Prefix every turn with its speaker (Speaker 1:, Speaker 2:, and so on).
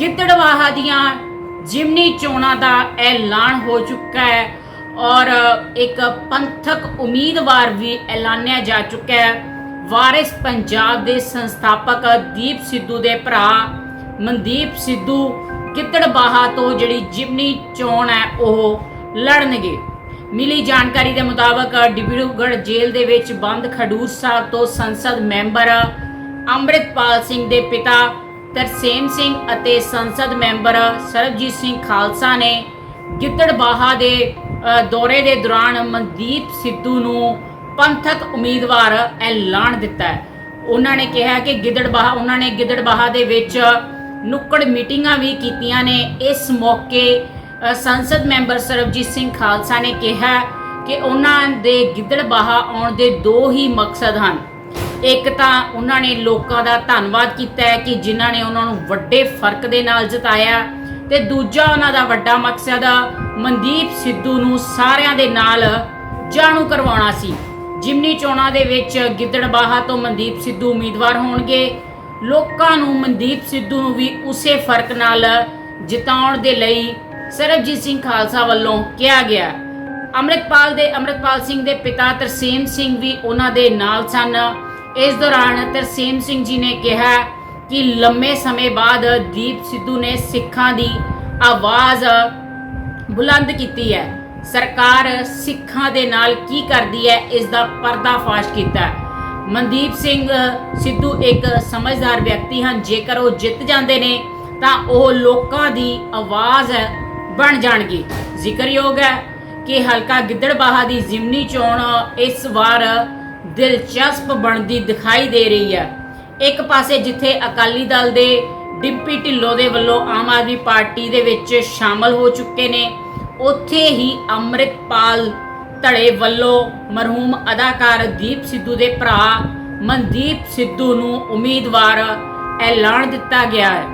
Speaker 1: ਗਿੱਦੜਵਾਹਾ ਦੀਆਂ ਜਿਮਨੀ ਚੋਣਾਂ ਦਾ ਐਲਾਨ ਹੋ ਚੁੱਕਾ ਹੈ ਔਰ ਇੱਕ ਪੰਥਕ ਉਮੀਦਵਾਰ ਵੀ ਐਲਾਨਿਆ ਜਾ ਚੁੱਕਾ ਹੈ। ਵਾਰਿਸ ਪੰਜਾਬ ਦੇ ਸੰਸਥਾਪਕ ਦੀਪ ਸਿੱਧੂ ਦੇ ਭਰਾ ਮਨਦੀਪ ਸਿੱਧੂ ਗਿੱਦੜਬਾਹਾ ਤੋਂ ਜਿਹੜੀ ਜਿਮਨੀ ਚੋਣ ਹੈ, ਉਹ ਲੜਨਗੇ। ਮਿਲੀ ਜਾਣਕਾਰੀ ਦੇ ਮੁਤਾਬਕ ਡਿਬੜੂਗੜ ਜੇਲ੍ਹ ਦੇ ਵਿੱਚ ਬੰਦ ਖਡੂਰ ਸਾਹਿਬ ਤੋਂ ਸੰਸਦ ਮੈਂਬਰ ਅੰਮ੍ਰਿਤਪਾਲ ਸਿੰਘ ਦੇ ਪਿਤਾ ਤਰਸੇਮ ਸਿੰਘ ਅਤੇ ਸੰਸਦ ਮੈਂਬਰ ਸਰਬਜੀਤ ਸਿੰਘ ਖਾਲਸਾ ਨੇ ਗਿੱਦੜਬਾਹਾ ਦੇ ਦੌਰੇ ਦੇ ਦੌਰਾਨ ਮਨਦੀਪ ਸਿੱਧੂ ਨੂੰ ਪੰਥਕ ਉਮੀਦਵਾਰ ਐਲਾਨ ਦਿੱਤਾ ਹੈ। ਉਹਨਾਂ ਨੇ ਕਿਹਾ ਕਿ ਗਿੱਦੜਬਾਹਾ, ਉਹਨਾਂ ਨੇ ਗਿੱਦੜਬਾਹਾ ਦੇ ਵਿੱਚ ਨੁੱਕੜ ਮੀਟਿੰਗਾਂ ਵੀ ਕੀਤੀਆਂ ਨੇ। ਇਸ ਮੌਕੇ ਸੰਸਦ ਮੈਂਬਰ ਸਰਬਜੀਤ ਸਿੰਘ ਖਾਲਸਾ ਨੇ ਕਿਹਾ ਕਿ ਉਹਨਾਂ ਦੇ ਗਿੱਦੜਬਾਹਾ ਆਉਣ ਦੇ ਦੋ ਹੀ ਮਕਸਦ ਹਨ। ਇੱਕ ਤਾਂ ਉਹਨਾਂ ਨੇ ਲੋਕਾਂ ਦਾ ਧੰਨਵਾਦ ਕੀਤਾ ਹੈ ਕਿ ਜਿਨ੍ਹਾਂ ਨੇ ਉਹਨਾਂ ਨੂੰ ਵੱਡੇ ਫ਼ਰਕ ਦੇ ਨਾਲ ਜਿਤਾਇਆ ਤੇ ਦੂਜਾ ਉਹਨਾਂ ਦਾ ਵੱਡਾ ਮਕਸਦ ਮਨਦੀਪ ਸਿੱਧੂ ਨੂੰ ਸਾਰਿਆਂ ਦੇ ਨਾਲ ਜਾਣੂ ਕਰਵਾਉਣਾ ਸੀ। ਜਿਮਨੀ ਚੋਣਾਂ ਦੇ ਵਿੱਚ ਗਿੱਦੜਬਾਹਾ ਤੋਂ ਮਨਦੀਪ ਸਿੱਧੂ ਉਮੀਦਵਾਰ ਹੋਣਗੇ। ਲੋਕਾਂ ਨੂੰ ਮਨਦੀਪ ਸਿੱਧੂ ਨੂੰ ਵੀ ਉਸੇ ਫ਼ਰਕ ਨਾਲ ਜਿਤਾਉਣ ਦੇ ਲਈ ਸਰਬਜੀਤ ਸਿੰਘ ਖਾਲਸਾ ਵੱਲੋਂ ਕਿਹਾ ਗਿਆ। ਅੰਮ੍ਰਿਤਪਾਲ ਦੇ, ਅੰਮ੍ਰਿਤਪਾਲ ਸਿੰਘ ਦੇ ਪਿਤਾ ਤਰਸੇਮ ਸਿੰਘ ਵੀ ਉਹਨਾਂ ਦੇ ਨਾਲ ਸਨ। ਇਸ ਦੌਰਾਨ ਤਰਸੇਮ ਸਿੰਘ ਜੀ ਨੇ ਕਿਹਾ ਕਿ ਲੰਮੇ ਸਮੇਂ ਬਾਅਦ ਦੀਪ ਸਿੱਧੂ ਨੇ ਸਿੱਖਾਂ ਦੀ ਆਵਾਜ਼ ਬੁਲੰਦ ਕੀਤੀ ਹੈ। ਸਰਕਾਰ ਸਿੱਖਾਂ ਦੇ ਨਾਲ ਕੀ ਕਰਦੀ ਹੈ, ਇਸ ਦਾ ਪਰਦਾਫਾਸ਼ ਕੀਤਾ ਮਨਦੀਪ ਸਿੰਘ ਸਿੱਧੂ ਇੱਕ ਸਮਝਦਾਰ ਵਿਅਕਤੀ ਹਨ। ਜੇਕਰ ਉਹ ਜਿੱਤ ਜਾਂਦੇ ਨੇ, ਤਾਂ ਉਹ ਲੋਕਾਂ ਦੀ ਆਵਾਜ਼ ਬਣ ਜਾਣਗੇ। ਜ਼ਿਕਰਯੋਗ ਹੈ ਕਿ ਹਲਕਾ ਗਿੱਦੜਬਾਹਾ ਦੀ ਜ਼ਿਮਨੀ ਚੋਣ ਇਸ ਵਾਰ ਦਿਲਚਸਪ ਬਣਦੀ ਦਿਖਾਈ ਦੇ ਰਹੀ ਹੈ। ਇੱਕ ਪਾਸੇ ਜਿੱਥੇ ਅਕਾਲੀ ਦਲ ਦੇ ਡਿੰਪੀ ਢਿੱਲੋਂ ਦੇ ਵੱਲੋਂ ਆਮ ਆਦਮੀ ਪਾਰਟੀ ਦੇ ਵਿੱਚ ਸ਼ਾਮਲ ਹੋ ਚੁੱਕੇ ਨੇ, ਉੱਥੇ ਹੀ ਅੰਮ੍ਰਿਤਪਾਲ ਧੜੇ ਵੱਲੋਂ ਮਰਹੂਮ ਅਦਾਕਾਰ ਦੀਪ ਸਿੱਧੂ ਦੇ ਭਰਾ ਮਨਦੀਪ ਸਿੱਧੂ ਨੂੰ ਉਮੀਦਵਾਰ ਐਲਾਨ ਦਿੱਤਾ ਗਿਆ ਹੈ।